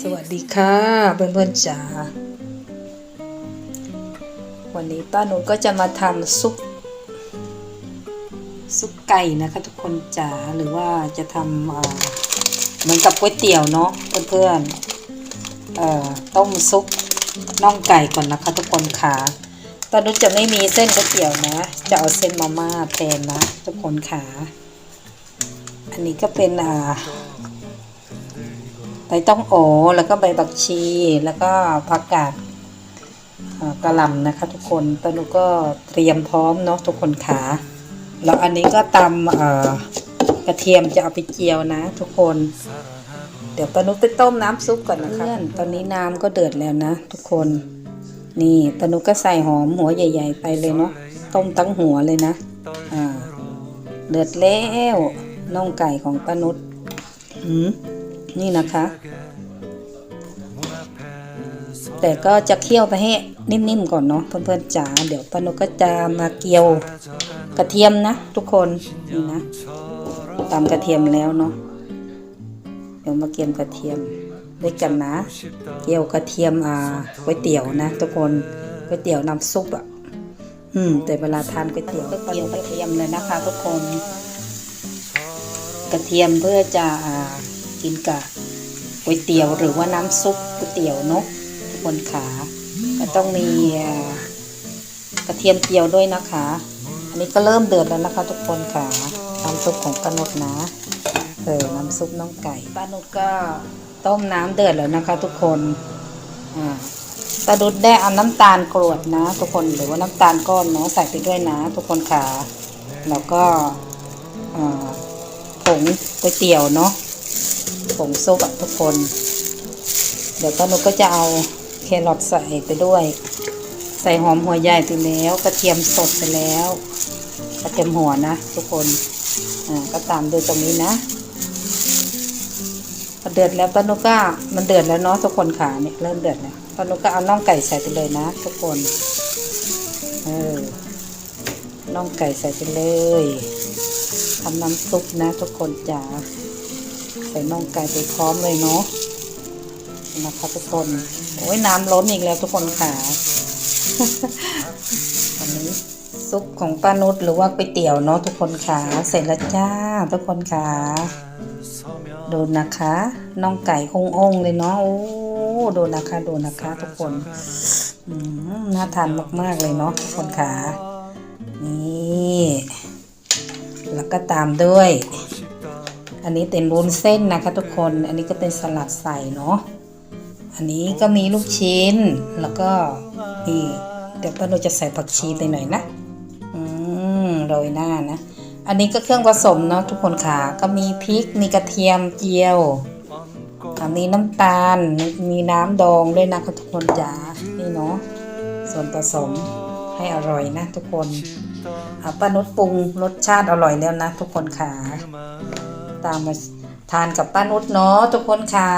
สวัสดีค่ะเพื่อนๆจ๋าวันนี้ป้าหนูก็จะมาทำซุปซุปไก่นะคะทุกคนจ๋าหรือว่าจะทำเหมือนกับก๋วยเตี๋ยวเนาะเพื่อนๆเอ่อต้มซุปน่องไก่ก่อนนะคะทุกคนขาป้าหนูจะไม่มีเส้นก๋วยเตี๋ยวนะ จะเอาเส้นมาม่าแทนนะทุกคนขาอันนี้ก็เป็นอ่า ใบต้องโอแล้วก็ใบบักชี แล้วก็ผักกาดเอ่อกระหล่ำนะคะ ทุกคนตอนนุก็เตรียมพร้อมเนาะทุกคนขาแล้วอันนี้ก็ตำเอ่อกระเทียมจะเอาไปเจียวนะ ทุกคน เดี๋ยวตานุไปต้มน้ำซุปก่อนนะคะเพื่อนตอนนี้น้ำก็เดือดแล้วนะ ทุกคน นี่ตานุก็ใส่หอมหัวใหญ่ ๆ ไปเลยเนาะต้มตั้งหัวเลยนะอ่าเดือดแล้วน่องไก่ของป้านุชหืม นี่นะคะ แต่ก็จะเคี่ยวไปให้นิ่มๆก่อนเนาะเพื่อนๆจ๋าเดี๋ยวปานุก็จะมาเกี่ยวกระเทียมนะ ทุกคนนี่นะตำกระเทียมแล้วเนาะเดี๋ยวมาเกี่ยวกระเทียมด้วยกันนะ เกี่ยวกระเทียมอ่าก๋วยเตี๋ยวนะ ทุกคนก๋วยเตี๋ยวน้ำซุปอะอืม แต่เวลาทานก๋วยเตี๋ยวก็เกี่ยวกระเทียมเลยนะคะ ทุกคน กระเทียมเพื่อจะอ่า กินกับก๋วยเตี๋ยวหรือว่าน้ำซุปก๋วยเตี๋ยวเนาะทุกคนขาก็ต้องมีกระเทียมเจียวด้วยนะคะ อันนี้ก็เริ่มเดือดแล้วนะคะทุกคนขาน้ำซุปของป้านุชนะเออน้ำซุปน้องไก่ป้านุชก็ต้มน้ำเดือดแล้วนะคะ ทุกคนอ่าป้านุชได้เอาน้ำตาลกรวดนะ ทุกคนหรือว่าน้ำตาลก้อนเนาะใส่ไปด้วยนะ ทุกคนขาแล้วก็ผงก๋วยเตี๋ยวเนาะ ผงซุปอะทุกคน เดี๋ยวป้านุกก็จะเอาแครอทใส่ไปด้วย ใส่หอมหัวใหญ่ไปแล้ว กระเทียมสดไปแล้ว กระเทียมหัวนะ ทุกคนอ่าก็ตามด้วยตรงนี้นะพอเดือดแล้วป้านุกก็มันเดือดแล้วเนาะทุกคนขาเนี่ยเริ่มเดือดแล้วป้านุกก็เอาน่องไก่ใส่ไปเลยนะ ทุกคนเออน่องไก่ใส่ไปเลยทำน้ำซุปนะ ทุกคนจ๋า ใส่น่องไก่ไปพร้อมเลยเนาะนะคะทุกคนโอ้ยน้ำล้นอีกแล้วทุกคนค่ะอันนี้ซุปของป้านุชหรือว่าก๋วยเตี๋ยวเนาะทุกคนค่ะเสร็จแล้วจ้าทุกคนค่ะดูนะคะน่องไก่คงองเลยเนาะโอ้ดูนะคะดูนะคะทุกคนน่าทานมากๆเลยเนาะทุกคนค่ะนี่แล้วก็ตามด้วย อันนี้เป็นวุ้นเส้นนะคะทุกคน อันนี้ก็เป็นสลัดใส่เนาะ อันนี้ก็มีลูกชิ้น แล้วก็นี่เดี๋ยวป้าโนจะใส่ผักชีไปหน่อยนะ อืมโรยหน้านะ อันนี้ก็เครื่องผสมเนาะทุกคนค่ะ ก็มีพริก มีกระเทียมเจียวอะมีน้ำตาล มีน้ำดองด้วยนะคะทุกคนจ๋า นี่เนาะ ส่วนผสมให้อร่อยนะทุกคนป้านุชปรุงรสชาติอร่อยแล้วนะทุกคนค่ะ ตามมาทานกับป้านุชเนาะทุกคนค่ะ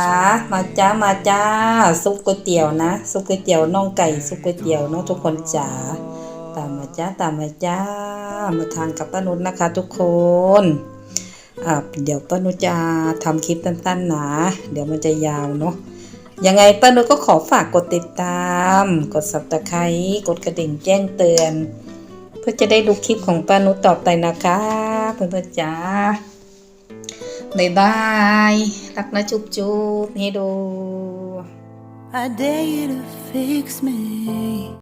มาจ้ามาจ้าซุปก๋วยเตี๋ยวนะ ซุปก๋วยเตี๋ยวน่องไก่ซุปก๋วยเตี๋ยวเนาะทุกคนจ๋าตามมาจ้าตามมาจ้า มาทานกับป้านุชนะคะ ทุกคนอะเดี๋ยวป้านุชจะทำคลิปสั้นๆนะเดี๋ยวมันจะยาวเนาะยังไงป้านุชก็ขอฝากกดติดตาม กด subscribe กดกระดิ่งแจ้งเตือน เพื่อจะได้ดูคลิปของป้านุชต่อไปนะคะเพื่อนๆจ๋า บ๊ายบายรักนะจุ๊บจุ๊บให้ดู I dare you to fix me.